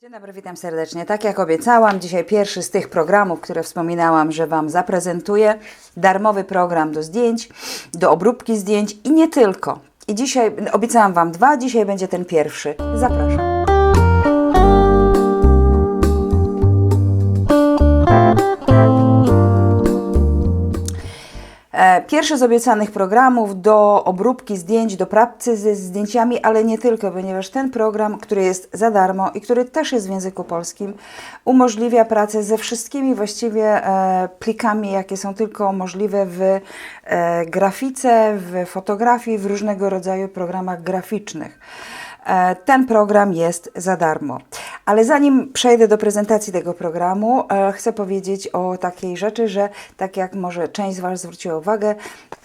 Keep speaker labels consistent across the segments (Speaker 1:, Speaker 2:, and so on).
Speaker 1: Dzień dobry, witam serdecznie. Tak jak obiecałam, dzisiaj pierwszy z tych programów, które wspominałam, że Wam zaprezentuję. Darmowy program do zdjęć, do obróbki zdjęć i nie tylko. I dzisiaj obiecałam Wam dwa, dzisiaj będzie ten pierwszy. Zapraszam. Pierwszy z obiecanych programów do obróbki zdjęć, do pracy ze zdjęciami, ale nie tylko, ponieważ ten program, który jest za darmo i który też jest w języku polskim, umożliwia pracę ze wszystkimi właściwie e, plikami, jakie są tylko możliwe w e, grafice, w fotografii, w różnego rodzaju programach graficznych. E, Ten program jest za darmo. Ale zanim przejdę do prezentacji tego programu, e, chcę powiedzieć o takiej rzeczy, że tak jak może część z Was zwróciła uwagę,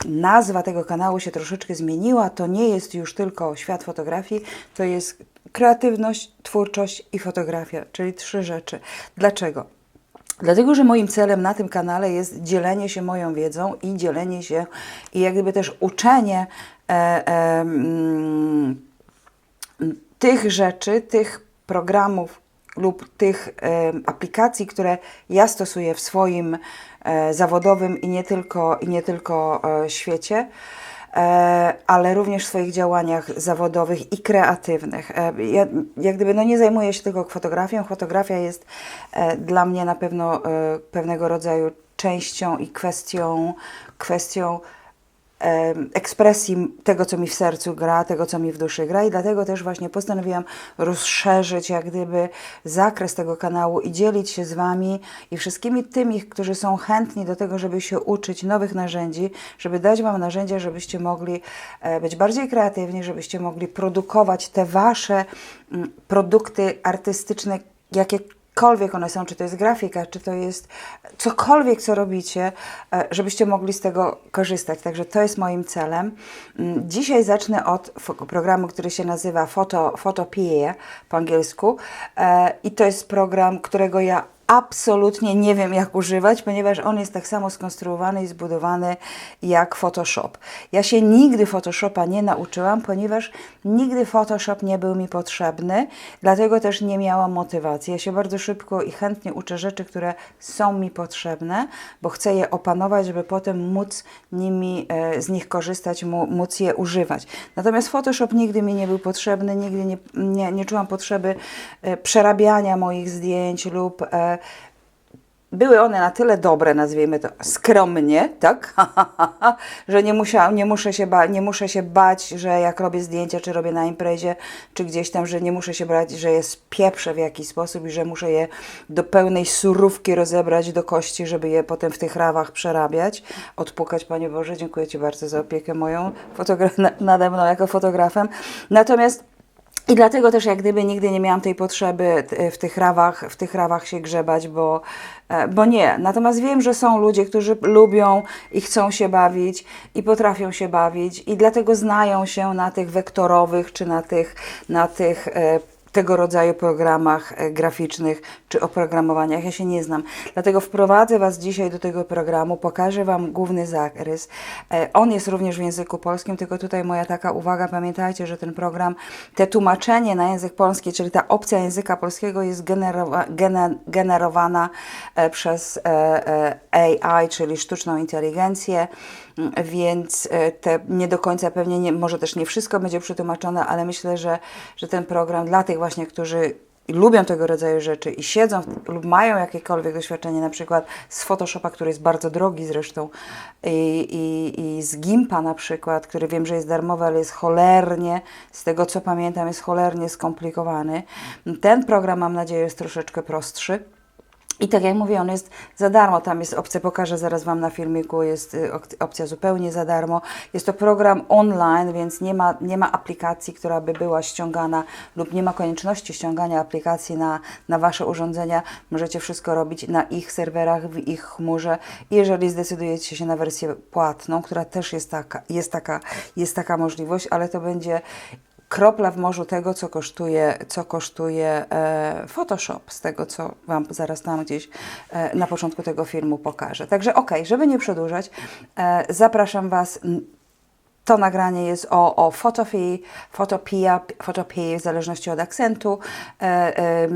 Speaker 1: nazwa tego kanału się troszeczkę zmieniła. To nie jest już tylko świat fotografii, to jest kreatywność, twórczość i fotografia, czyli trzy rzeczy. Dlaczego? Dlatego, że moim celem na tym kanale jest dzielenie się moją wiedzą i dzielenie się i jak gdyby też uczenie e, e, mm, tych rzeczy, tych programów lub tych aplikacji, które ja stosuję w swoim e, zawodowym i nie tylko, i nie tylko e, świecie, e, ale również w swoich działaniach zawodowych i kreatywnych. Ja, jak gdyby no nie zajmuję się tylko fotografią. Fotografia jest dla mnie na pewno pewnego rodzaju częścią i kwestią, kwestią ekspresji tego, co mi w sercu gra, tego, co mi w duszy gra. I dlatego też właśnie postanowiłam rozszerzyć jak gdyby zakres tego kanału i dzielić się z Wami i wszystkimi tymi, którzy są chętni do tego, żeby się uczyć nowych narzędzi, żeby dać Wam narzędzia, żebyście mogli e, być bardziej kreatywni, żebyście mogli produkować te Wasze mm, produkty artystyczne, jakie jakkolwiek one są, czy to jest grafika, czy to jest cokolwiek, co robicie, e, żebyście mogli z tego korzystać. Także to jest moim celem. Mm, Dzisiaj zacznę od programu, który się nazywa Photo, Photopea po angielsku E, i to jest program, którego ja absolutnie nie wiem, jak używać, ponieważ on jest tak samo skonstruowany i zbudowany jak Photoshop. Ja się nigdy Photoshopa nie nauczyłam, ponieważ nigdy Photoshop nie był mi potrzebny, dlatego też nie miałam motywacji. Ja się bardzo szybko i chętnie uczę rzeczy, które są mi potrzebne, bo chcę je opanować, żeby potem móc nimi, e, z nich korzystać, móc je używać. Natomiast Photoshop nigdy mi nie był potrzebny, nigdy nie, nie, nie czułam potrzeby e, przerabiania moich zdjęć lub e, były one na tyle dobre, nazwijmy to skromnie, tak? że nie, musiałam, nie, muszę się ba- nie muszę się bać, że jak robię zdjęcia, czy robię na imprezie, czy gdzieś tam, że nie muszę się bać, że je spieprzę w jakiś sposób i że muszę je do pełnej surówki rozebrać do kości, żeby je potem w tych rawach przerabiać. Odpukać, Panie Boże, dziękuję Ci bardzo za opiekę moją fotogra- na- nade mną jako fotografem. Natomiast i dlatego też jak gdyby nigdy nie miałam tej potrzeby t- w tych rawach, w tych rawach się grzebać, bo, e, bo nie. Natomiast wiem, że są ludzie, którzy lubią i chcą się bawić i potrafią się bawić i dlatego znają się na tych wektorowych czy na tych, na tych e, tego rodzaju programach e, graficznych czy oprogramowaniach. Ja się nie znam. Dlatego wprowadzę Was dzisiaj do tego programu, pokażę Wam główny zarys. E, On jest również w języku polskim, tylko tutaj moja taka uwaga, pamiętajcie, że ten program, te tłumaczenie na język polski, czyli ta opcja języka polskiego jest generowa, gene, generowana e, przez AI, czyli sztuczną inteligencję, więc e, te nie do końca pewnie, nie, może też nie wszystko będzie przetłumaczone, ale myślę, że, że ten program dla tych właśnie, którzy lubią tego rodzaju rzeczy i siedzą lub mają jakiekolwiek doświadczenie, na przykład z Photoshopa, który jest bardzo drogi zresztą, i, i, i z Gimpa na przykład, który wiem, że jest darmowy, ale jest cholernie, z tego co pamiętam, jest cholernie skomplikowany. Ten program, mam nadzieję, jest troszeczkę prostszy. I tak jak mówię, on jest za darmo. Tam jest opcja, pokażę zaraz Wam na filmiku, jest y, op- opcja zupełnie za darmo. Jest to program online, więc nie ma, nie ma aplikacji, która by była ściągana lub nie ma konieczności ściągania aplikacji na, na Wasze urządzenia. Możecie wszystko robić na ich serwerach, w ich chmurze. Jeżeli zdecydujecie się na wersję płatną, która też jest taka, jest taka, jest taka możliwość, ale to będzie kropla w morzu tego, co kosztuje, co kosztuje e, Photoshop, z tego, co Wam zaraz tam gdzieś e, na początku tego filmu pokażę. Także okej, żeby nie przedłużać, e, zapraszam Was To nagranie jest o, o fotopii, fotopia, fotopii w zależności od akcentu. E,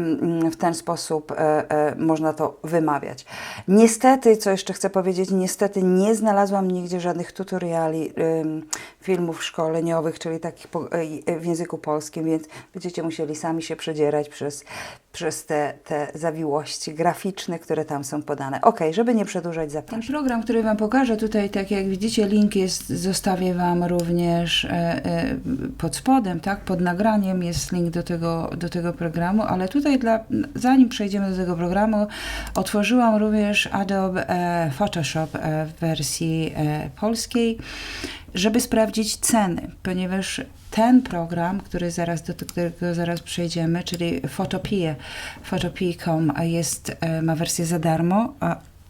Speaker 1: w ten sposób e, e, można to wymawiać. Niestety, co jeszcze chcę powiedzieć, niestety nie znalazłam nigdzie żadnych tutoriali filmów szkoleniowych, czyli takich w języku polskim, więc będziecie musieli sami się przedzierać przez, przez te, te zawiłości graficzne, które tam są podane. Ok, żeby nie przedłużać zapraszam. Ten program, który Wam pokażę tutaj, tak jak widzicie, link jest, zostawię Wam również e, e, pod spodem, tak, pod nagraniem jest link do tego, do tego programu, ale tutaj dla, zanim przejdziemy do tego programu, otworzyłam również Adobe e, Photoshop e, w wersji e, polskiej, żeby sprawdzić ceny, ponieważ ten program, który zaraz do którego zaraz przejdziemy, czyli Photopia, Photopia.com jest, e, ma wersję za darmo,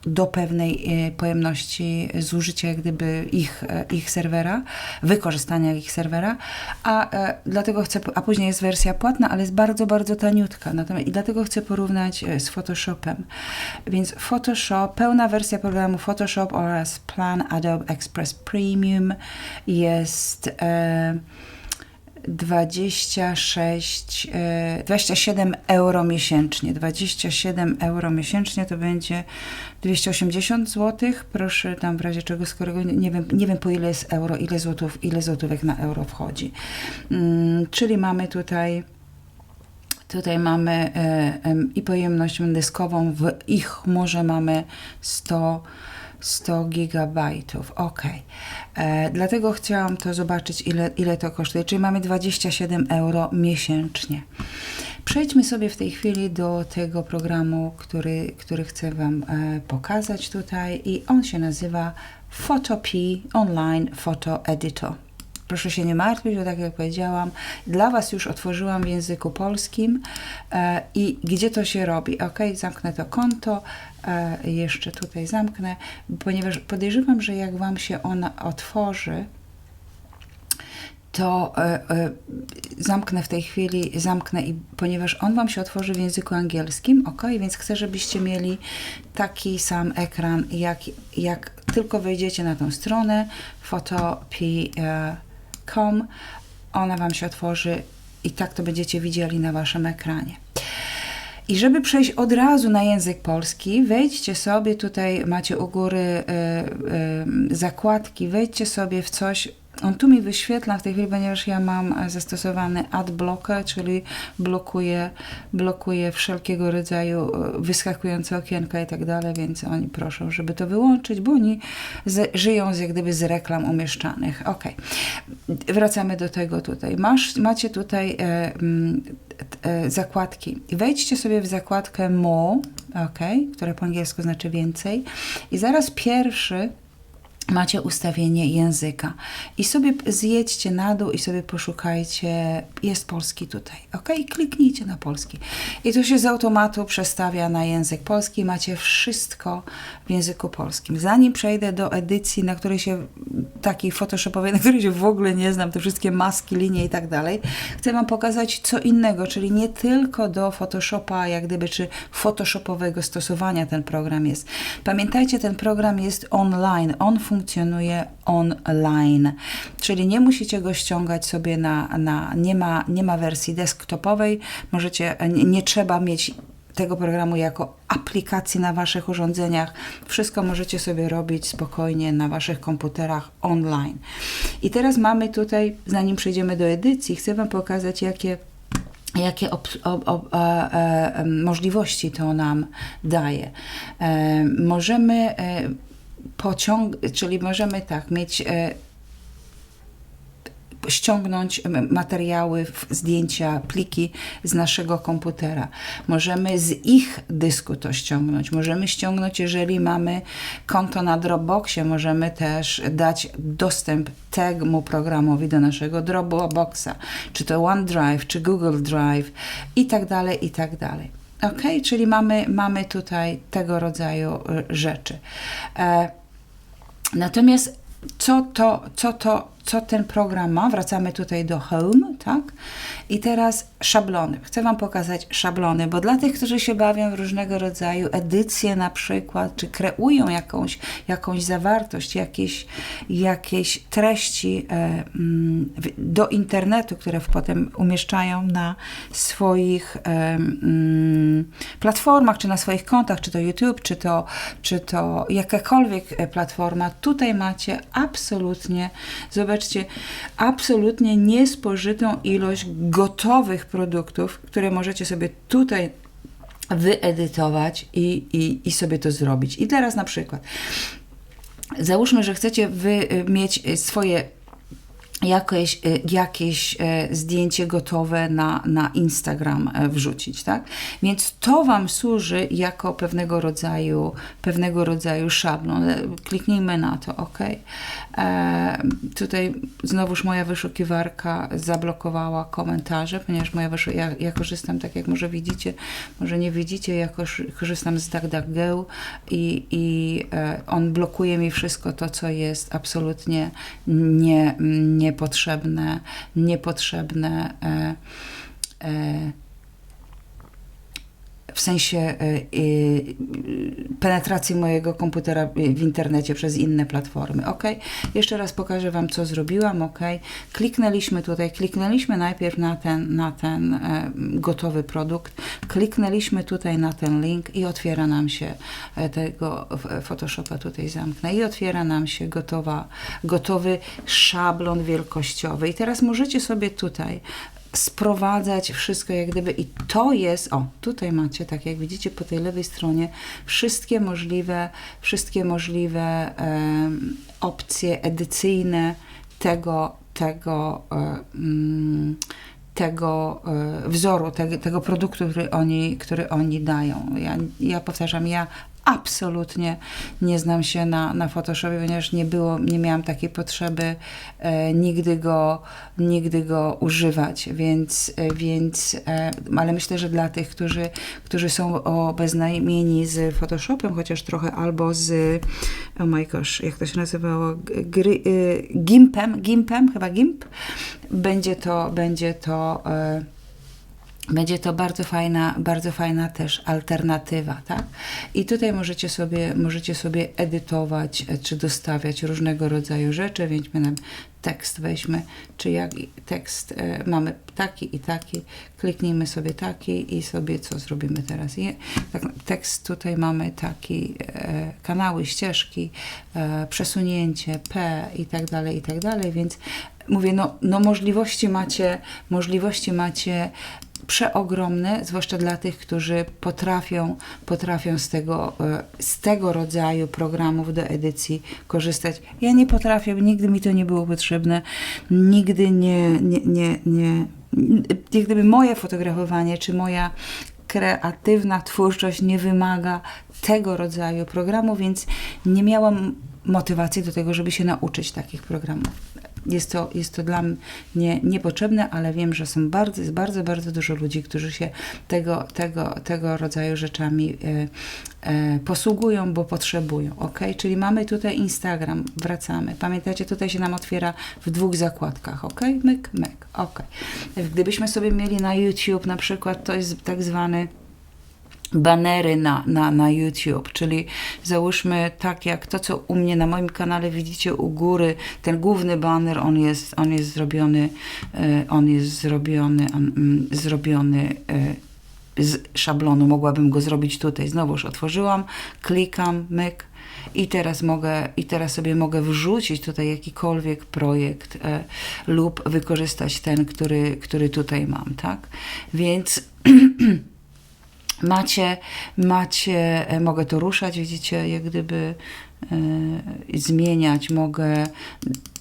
Speaker 1: do pewnej e, pojemności zużycia jak gdyby ich, e, ich serwera, wykorzystania ich serwera, a e, dlatego chcę, a później jest wersja płatna, ale jest bardzo, bardzo taniutka. Natomiast, I dlatego chcę porównać z Photoshopem. Więc Photoshop, pełna wersja programu Photoshop oraz plan Adobe Express Premium jest e, 26, e, 27 euro miesięcznie. 27 euro miesięcznie to będzie 280 zł. Proszę tam w razie czego skorygować. Nie wiem, nie wiem po ile jest euro, ile złotów, ile złotówek na euro wchodzi. Mm, czyli mamy tutaj Tutaj mamy e, i pojemność dyskową, w ich chmurze mamy 100, 100 gigabajtów. Ok. E, dlatego chciałam to zobaczyć, ile, ile to kosztuje. Czyli mamy 27 euro miesięcznie. Przejdźmy sobie w tej chwili do tego programu, który, który chcę Wam e, pokazać tutaj i on się nazywa Photopea Online Photo Editor. Proszę się nie martwić, bo tak jak powiedziałam, dla Was już otworzyłam w języku polskim e, i gdzie to się robi. Ok, zamknę to konto, jeszcze tutaj zamknę, ponieważ podejrzewam, że jak Wam się ona otworzy, to e, e, zamknę w tej chwili, zamknę, i, ponieważ on Wam się otworzy w języku angielskim, ok? Więc chcę, żebyście mieli taki sam ekran, jak, jak tylko wejdziecie na tą stronę photopea.com, ona Wam się otworzy i tak to będziecie widzieli na Waszym ekranie. I żeby przejść od razu na język polski, wejdźcie sobie, tutaj macie u góry y, y, zakładki, wejdźcie sobie w coś, on tu mi wyświetla w tej chwili, ponieważ ja mam zastosowany adblocker, czyli blokuje, blokuje wszelkiego rodzaju e, wyskakujące okienka i tak dalej, więc oni proszą, żeby to wyłączyć, bo oni z, żyją z, jak gdyby z reklam umieszczanych. Ok, wracamy do tego tutaj. Masz, macie tutaj e, zakładki. I Wejdźcie sobie w zakładkę more, ok, która po angielsku znaczy więcej i zaraz pierwszy macie ustawienie języka i sobie zjedźcie na dół i sobie poszukajcie, jest polski tutaj, ok? I kliknijcie na polski. I to się z automatu przestawia na język polski, macie wszystko w języku polskim. Zanim przejdę do edycji, na której się, takiej photoshopowej, na której się w ogóle nie znam, te wszystkie maski, linie i tak dalej, chcę Wam pokazać co innego, czyli nie tylko do Photoshopa, jak gdyby, czy photoshopowego stosowania ten program jest. Pamiętajcie, ten program jest online, on funkcjonuje online, czyli nie musicie go ściągać sobie na, na nie, ma, nie ma wersji desktopowej, możecie, nie, nie trzeba mieć tego programu jako aplikacji na Waszych urządzeniach. Wszystko możecie sobie robić spokojnie na Waszych komputerach online. I teraz mamy tutaj, zanim przejdziemy do edycji, chcę Wam pokazać, jakie jakie op, op, op, e, e, możliwości to nam daje. E, możemy e, pociąg, czyli możemy tak mieć e, ściągnąć materiały, zdjęcia, pliki z naszego komputera. Możemy z ich dysku to ściągnąć. Możemy ściągnąć, jeżeli mamy konto na Dropboxie, możemy też dać dostęp temu programowi do naszego Dropboxa, czy to OneDrive, czy Google Drive i tak dalej, i tak dalej. Ok, czyli mamy, mamy tutaj tego rodzaju y, rzeczy. E, Natomiast co to, co to, co ten program ma. Wracamy tutaj do Home, tak? I teraz szablony. Chcę Wam pokazać szablony, bo dla tych, którzy się bawią w różnego rodzaju edycje na przykład, czy kreują jakąś, jakąś zawartość, jakieś, jakieś treści e, mm, do internetu, które potem umieszczają na swoich e, mm, platformach, czy na swoich kontach, czy to YouTube, czy to, czy to jakakolwiek e, platforma, tutaj macie absolutnie, zobaczcie, absolutnie niespożytą ilość gotowych produktów, które możecie sobie tutaj wyedytować i, i, i sobie to zrobić. I teraz na przykład, załóżmy, że chcecie wy mieć y, swoje jakieś, y, jakieś e, zdjęcie gotowe na, na Instagram e, wrzucić, tak? Więc to Wam służy jako pewnego rodzaju, pewnego rodzaju szablon. Kliknijmy na to, ok? E, tutaj znowuż moja wyszukiwarka zablokowała komentarze, ponieważ moja ja, ja korzystam, tak jak może widzicie, może nie widzicie, ja korzy- korzystam z DuckDuckGo i, i e, on blokuje mi wszystko to, co jest absolutnie nie, niepotrzebne, niepotrzebne e, e, w sensie e, e, penetracji mojego komputera w internecie przez inne platformy. Ok? Jeszcze raz pokażę Wam, co zrobiłam. Ok? Kliknęliśmy tutaj, kliknęliśmy najpierw na ten, na ten e, gotowy produkt, kliknęliśmy tutaj na ten link i otwiera nam się e, tego Photoshopa tutaj zamknę i otwiera nam się gotowa, gotowy szablon wielkościowy. I teraz możecie sobie tutaj sprowadzać wszystko jak gdyby i to jest, o tutaj macie, tak jak widzicie po tej lewej stronie, wszystkie możliwe, wszystkie możliwe em, opcje edycyjne tego, tego e, tego e, wzoru, tego, tego produktu, który oni, który oni dają. Ja, ja powtarzam, ja absolutnie nie znam się na, na Photoshopie, ponieważ nie było, nie miałam takiej potrzeby e, nigdy, go, nigdy go używać, więc, e, więc e, ale myślę, że dla tych, którzy, którzy są obeznajmieni z Photoshopem, chociaż trochę albo z oh my gosh, jak to się nazywało, gry, y, Gimpem, Gimpem, chyba Gimp, będzie to, będzie to e, będzie to bardzo fajna, bardzo fajna też alternatywa, tak? I tutaj możecie sobie, możecie sobie edytować e, czy dostawiać różnego rodzaju rzeczy, więc nam tekst weźmy, czy jak tekst e, mamy taki i taki, kliknijmy sobie taki i sobie co zrobimy teraz. Je, tak, tekst tutaj mamy taki, e, kanały, ścieżki, e, przesunięcie, P i tak dalej, i tak dalej, więc mówię, no, no możliwości macie, możliwości macie przeogromne, zwłaszcza dla tych, którzy potrafią, potrafią z, tego, e, z tego rodzaju programów do edycji korzystać. Ja nie potrafię, nigdy mi to nie było potrzebne, nigdy nie, nie, nie, nie gdyby moje fotografowanie, czy moja kreatywna twórczość nie wymaga tego rodzaju programu, więc nie miałam motywacji do tego, żeby się nauczyć takich programów. Jest to, jest to dla mnie niepotrzebne, ale wiem, że są bardzo, jest bardzo, bardzo dużo ludzi, którzy się tego, tego, tego rodzaju rzeczami e, e, posługują, bo potrzebują. ok? Czyli mamy tutaj Instagram, wracamy. Pamiętacie, tutaj się nam otwiera w dwóch zakładkach. ok? Myk, myk. ok. Gdybyśmy sobie mieli na YouTube na przykład, to jest tak zwany banery na, na, na YouTube, czyli załóżmy tak jak to, co u mnie na moim kanale widzicie u góry, ten główny baner, on jest, on jest zrobiony, e, on jest zrobiony, on, mm, zrobiony e, z szablonu, mogłabym go zrobić tutaj. Znowuż otworzyłam, klikam, myk i teraz mogę, i teraz sobie mogę wrzucić tutaj jakikolwiek projekt e, lub wykorzystać ten, który, który tutaj mam, tak? Więc macie, macie, e, mogę to ruszać, widzicie, jak gdyby e, zmieniać, mogę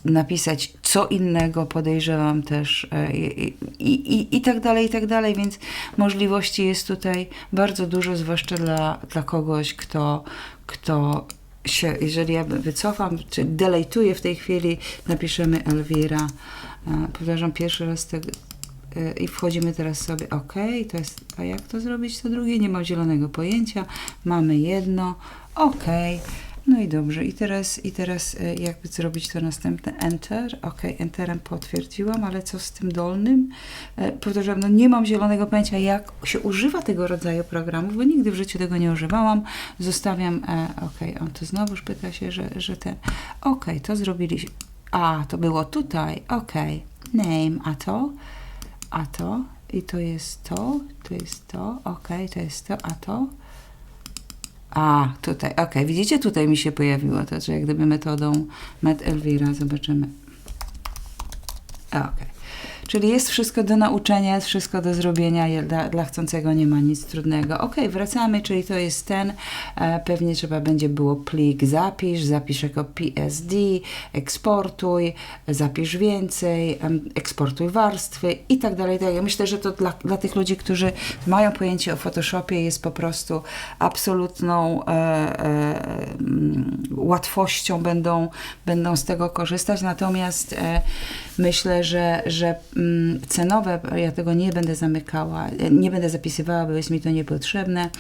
Speaker 1: napisać co innego, podejrzewam też e, i, i, i, i tak dalej, i tak dalej, więc możliwości jest tutaj bardzo dużo, zwłaszcza dla, dla kogoś, kto, kto się, jeżeli ja wycofam, czy delejtuję w tej chwili, napiszemy Elwira, powtarzam pierwszy raz tego, e, i wchodzimy teraz sobie, ok, to jest, a jak to zrobić to drugie? Nie mam zielonego pojęcia, mamy jedno, ok, No i dobrze. I teraz, i teraz e, jakby zrobić to następne Enter. Ok, Enterem potwierdziłam, ale co z tym dolnym? E, Powtarzam, no nie mam zielonego pojęcia, jak się używa tego rodzaju programów, bo nigdy w życiu tego nie używałam. Zostawiam, e, ok, on tu znowuż pyta się, że, że ten, ok, to zrobiliśmy. A, to było tutaj, ok, name, a to, a to, i to jest to, to jest to, ok, to jest to, a to. A, tutaj, ok, widzicie, tutaj mi się pojawiło to, że jak gdyby metodą Met Elvira, zobaczymy. Ok. Czyli jest wszystko do nauczenia, jest wszystko do zrobienia, dla, dla chcącego nie ma nic trudnego. Ok, wracamy, czyli to jest ten, e, pewnie trzeba będzie było plik zapisz, zapisz jako PSD, eksportuj, zapisz więcej, eksportuj warstwy i tak dalej. tak dalej. Myślę, że to dla, dla tych ludzi, którzy mają pojęcie o Photoshopie jest po prostu absolutną e, e, mm, łatwością będą, będą z tego korzystać. Natomiast e, myślę, że, że cenowe, ja tego nie będę zamykała, nie będę zapisywała, bo jest mi to niepotrzebne.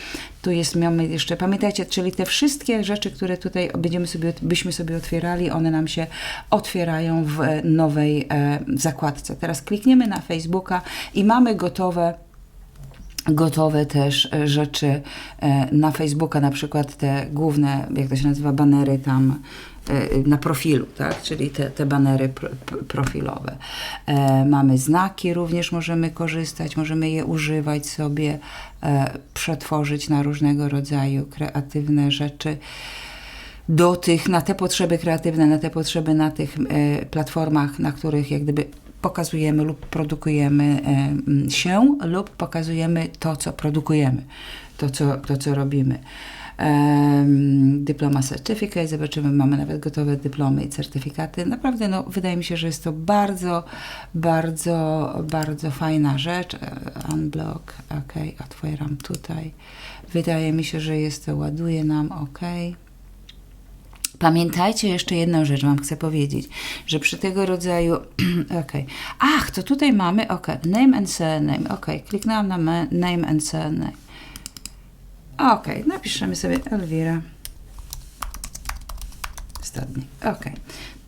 Speaker 1: Tu jest, mamy jeszcze, pamiętajcie, czyli te wszystkie rzeczy, które tutaj będziemy sobie, byśmy sobie otwierali, one nam się otwierają w nowej e, zakładce. Teraz klikniemy na Facebooka i mamy gotowe gotowe też e, rzeczy e, na Facebooka, na przykład te główne, jak to się nazywa, banery tam e, na profilu, tak? czyli te, te banery pro, pro- profilowe. Mamy znaki, również możemy korzystać, możemy je używać sobie, przetworzyć na różnego rodzaju kreatywne rzeczy do tych, na te potrzeby kreatywne, na te potrzeby na tych platformach, na których jak gdyby pokazujemy lub produkujemy e, się lub pokazujemy to, co produkujemy, to, co, to, co robimy. Em, Dyploma certificate, zobaczymy, mamy nawet gotowe dyplomy i certyfikaty. Naprawdę, no, wydaje mi się, że jest to bardzo, bardzo, bardzo fajna rzecz. E, Unblock, ok, otwieram tutaj. Wydaje mi się, że jest to, ładuje nam, ok. Pamiętajcie jeszcze jedną rzecz, Wam chcę powiedzieć, że przy tego rodzaju. Okej. Ach, to tutaj mamy. Ok, name and surname. Ok, kliknęłam na me- name and surname. Ok, napiszemy sobie Elwira. Stadnik. Ok,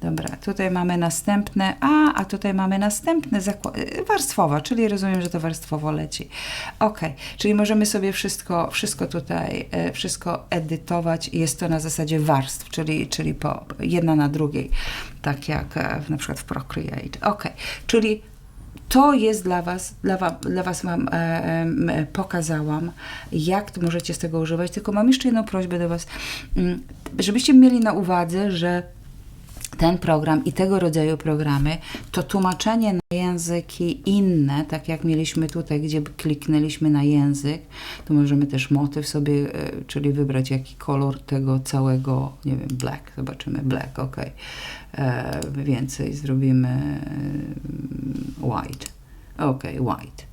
Speaker 1: dobra. Tutaj mamy następne. A, a tutaj mamy następne y, warstwowo, czyli rozumiem, że to warstwowo leci. Ok, czyli możemy sobie wszystko, wszystko tutaj, e, wszystko edytować. Jest to na zasadzie warstw, czyli, czyli po, jedna na drugiej, tak jak e, na przykład w Procreate. Ok, czyli to jest dla Was, dla, wa, dla was Wam e, e, pokazałam, jak możecie z tego używać. Tylko mam jeszcze jedną prośbę do Was, mm, żebyście mieli na uwadze, że ten program i tego rodzaju programy, to tłumaczenie na języki inne, tak jak mieliśmy tutaj, gdzie kliknęliśmy na język, to możemy też motyw sobie, e, czyli wybrać jaki kolor tego całego, nie wiem, black, zobaczymy black, ok. E, więcej zrobimy e, white, ok, white.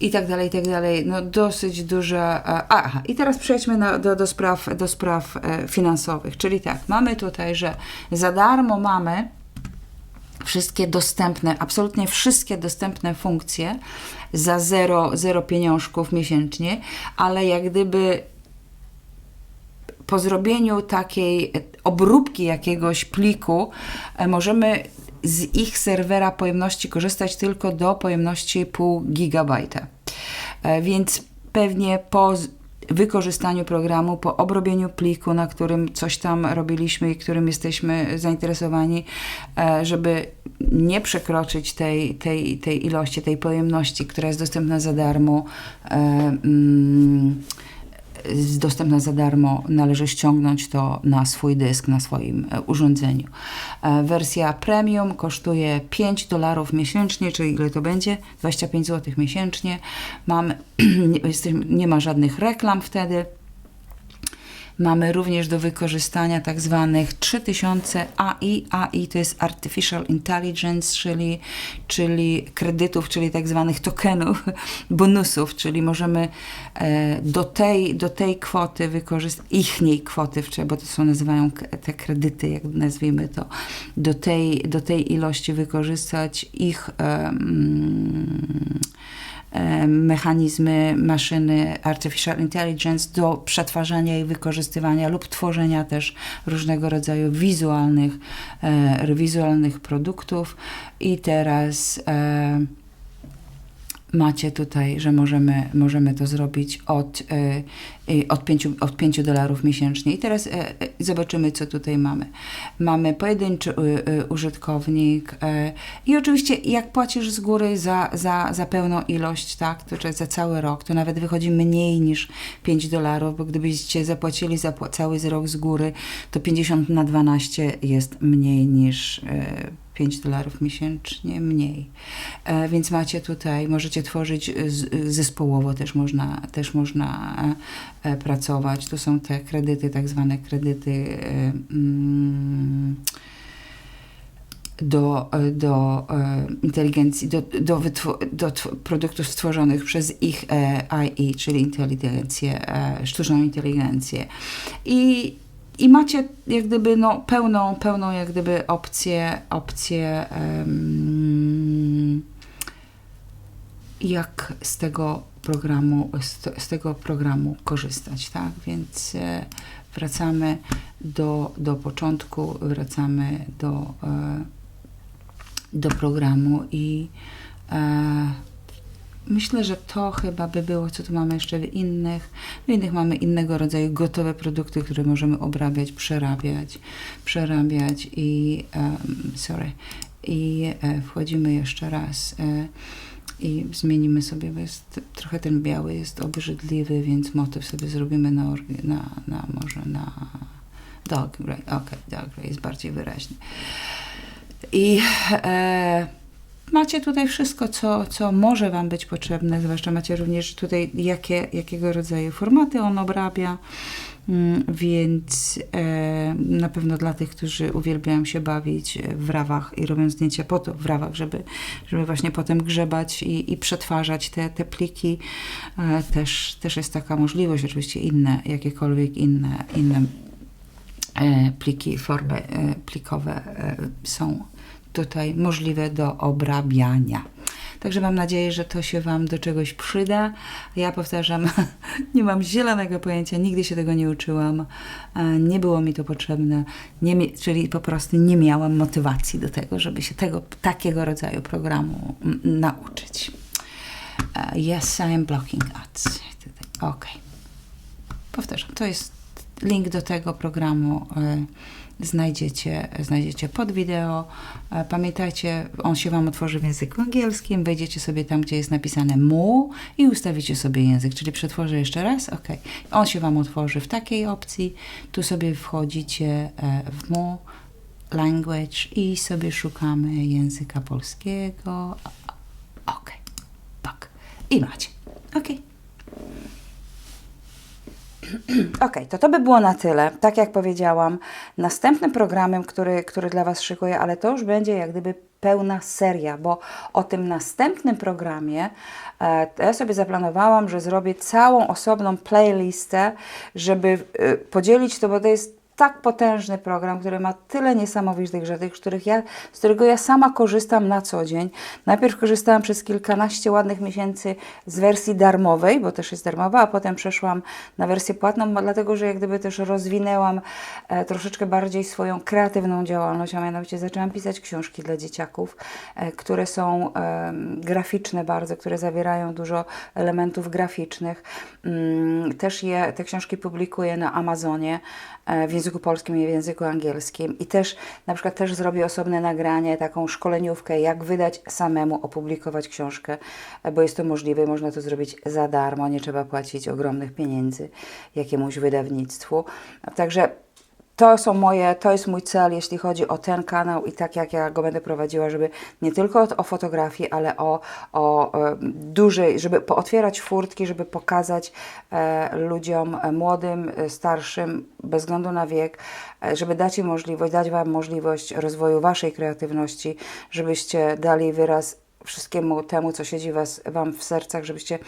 Speaker 1: I tak dalej, i tak dalej. No dosyć duża. e, Aha, i teraz przejdźmy na, do, do spraw, do spraw e, finansowych. Czyli tak, mamy tutaj, że za darmo mamy wszystkie dostępne, absolutnie wszystkie dostępne funkcje za zero, zero pieniążków miesięcznie, ale jak gdyby po zrobieniu takiej obróbki jakiegoś pliku e, możemy z ich serwera pojemności korzystać tylko do pojemności pół gigabajta. E, Więc pewnie po wykorzystaniu programu, po obrobieniu pliku, na którym coś tam robiliśmy i którym jesteśmy zainteresowani, e, żeby nie przekroczyć tej, tej, tej ilości, tej pojemności, która jest dostępna za darmo, e, mm, dostępna za darmo, należy ściągnąć to na swój dysk, na swoim e, urządzeniu. E, Wersja premium kosztuje 5 dolarów miesięcznie, czyli ile to będzie? 25 zł miesięcznie. Mamy, nie, nie ma żadnych reklam wtedy. Mamy również do wykorzystania tak zwanych 3000 AI. AI to jest Artificial Intelligence, czyli, czyli kredytów, czyli tak zwanych tokenów, bonusów, czyli możemy e, do tej, do tej kwoty wykorzystać, ichniej kwoty, bo to są nazywają te kredyty, jak nazwijmy to, do tej, do tej ilości wykorzystać ich e, mechanizmy, maszyny artificial intelligence do przetwarzania i wykorzystywania lub tworzenia też różnego rodzaju wizualnych, e, wizualnych produktów. I teraz e, macie tutaj, że możemy, możemy to zrobić od, e, e, od, 5, od 5 dolarów miesięcznie. I teraz e, zobaczymy, co tutaj mamy. Mamy pojedynczy użytkownik i oczywiście jak płacisz z góry za, za, za pełną ilość, tak, to czy za cały rok, to nawet wychodzi mniej niż 5 dolarów, bo gdybyście zapłacili za cały rok z góry, to 50 na 12 jest mniej niż 5 dolarów miesięcznie mniej. E, więc macie tutaj, możecie tworzyć z, zespołowo, też można, też można e, e, pracować. To są te kredyty, tak zwane kredyty e, mm, do, e, do e, inteligencji, do, do, do produktów stworzonych przez ich e, AI, czyli inteligencję, e, sztuczną inteligencję. I, I macie jak gdyby no, pełną, pełną jak gdyby opcję, opcję em, jak z tego programu, z, z tego programu korzystać, tak? Więc e, wracamy do, do początku, wracamy do, e, do programu i e, myślę, że to chyba by było, co tu mamy jeszcze w innych. W innych mamy innego rodzaju gotowe produkty, które możemy obrabiać, przerabiać, przerabiać i em, sorry, i e, wchodzimy jeszcze raz e, i zmienimy sobie, bo jest trochę ten biały jest obrzydliwy, więc motyw sobie zrobimy na, na, na może na dog grey. Okej, dog grey jest bardziej wyraźny. I e, macie tutaj wszystko, co, co może Wam być potrzebne, zwłaszcza macie również tutaj, jakie, jakiego rodzaju formaty on obrabia. Mm, Więc e, na pewno dla tych, którzy uwielbiają się bawić w rawach i robią zdjęcia po to w rawach, żeby, żeby właśnie potem grzebać i, i przetwarzać te, te pliki, e, też, też jest taka możliwość. Oczywiście inne, jakiekolwiek inne, inne e, pliki, formy e, plikowe e, są tutaj możliwe do obrabiania. Także mam nadzieję, że to się Wam do czegoś przyda. Ja powtarzam, nie mam zielonego pojęcia, nigdy się tego nie uczyłam, e, nie było mi to potrzebne, nie, czyli po prostu nie miałam motywacji do tego, żeby się tego, takiego rodzaju programu nauczyć. E, Yes, I am blocking ads. Ok. Powtarzam, to jest link do tego programu. e, Znajdziecie, znajdziecie pod wideo. E, Pamiętajcie, on się Wam otworzy w języku angielskim. Wejdziecie sobie tam, gdzie jest napisane mu i ustawicie sobie język. Czyli przetworzę jeszcze raz. Ok. On się Wam otworzy w takiej opcji. Tu sobie wchodzicie e, w mu language i sobie szukamy języka polskiego. Ok. Tak. I macie. Ok. Okej, to to by było na tyle. Tak jak powiedziałam, następnym programem, który, który dla Was szykuję, ale to już będzie jak gdyby pełna seria, bo o tym następnym programie e, ja sobie zaplanowałam, że zrobię całą osobną playlistę, żeby e, podzielić to, bo to jest tak potężny program, który ma tyle niesamowitych rzeczy, których ja, z którego ja sama korzystam na co dzień. Najpierw korzystałam przez kilkanaście ładnych miesięcy z wersji darmowej, bo też jest darmowa, a potem przeszłam na wersję płatną, dlatego, że jak gdyby też rozwinęłam e, troszeczkę bardziej swoją kreatywną działalność, a mianowicie zaczęłam pisać książki dla dzieciaków, e, które są e, graficzne bardzo, które zawierają dużo elementów graficznych. Mm, też je, te książki publikuję na Amazonie e, w języku polskim i w języku angielskim. I też na przykład też zrobię osobne nagranie, taką szkoleniówkę, jak wydać samemu, opublikować książkę, bo jest to możliwe, można to zrobić za darmo, nie trzeba płacić ogromnych pieniędzy jakiemuś wydawnictwu. Także to są moje, to jest mój cel, jeśli chodzi o ten kanał i tak jak ja go będę prowadziła, żeby nie tylko o, fotografii, ale o, o e, dużej, żeby pootwierać furtki, żeby pokazać e, ludziom e, młodym, e, starszym, bez względu na wiek, żeby dać im możliwość, dać Wam możliwość rozwoju Waszej kreatywności, żebyście dali wyraz wszystkiemu temu, co siedzi was, Wam w sercach, żebyście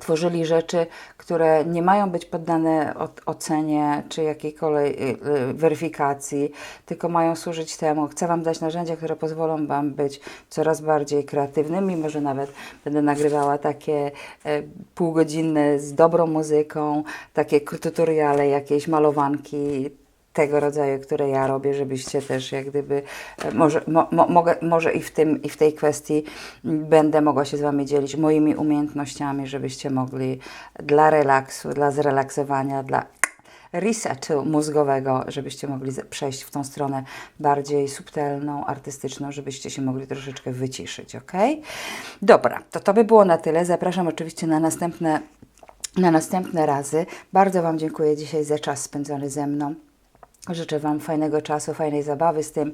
Speaker 1: tworzyli rzeczy, które nie mają być poddane od- ocenie czy jakiejkolwiek y, y, weryfikacji, tylko mają służyć temu. Chcę Wam dać narzędzia, które pozwolą Wam być coraz bardziej kreatywnymi. Może nawet będę nagrywała takie e, półgodzinne z dobrą muzyką, takie tutoriale, jakieś malowanki, tego rodzaju, które ja robię, żebyście też jak gdyby, e, może, mo, mo, może i, w tym, i w tej kwestii będę mogła się z Wami dzielić moimi umiejętnościami, żebyście mogli dla relaksu, dla zrelaksowania, dla resetu mózgowego, żebyście mogli ze- przejść w tą stronę bardziej subtelną, artystyczną, żebyście się mogli troszeczkę wyciszyć, ok? Dobra, to to by było na tyle. Zapraszam oczywiście na następne, na następne razy. Bardzo Wam dziękuję dzisiaj za czas spędzony ze mną. Życzę Wam fajnego czasu, fajnej zabawy z tym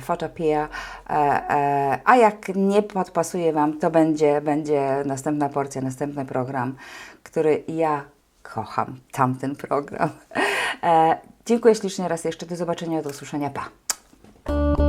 Speaker 1: Photopia. E, e, a jak nie podpasuje Wam, to będzie, będzie następna porcja, następny program, który ja kocham, tamten program. E, dziękuję ślicznie raz jeszcze. Do zobaczenia, do usłyszenia. Pa!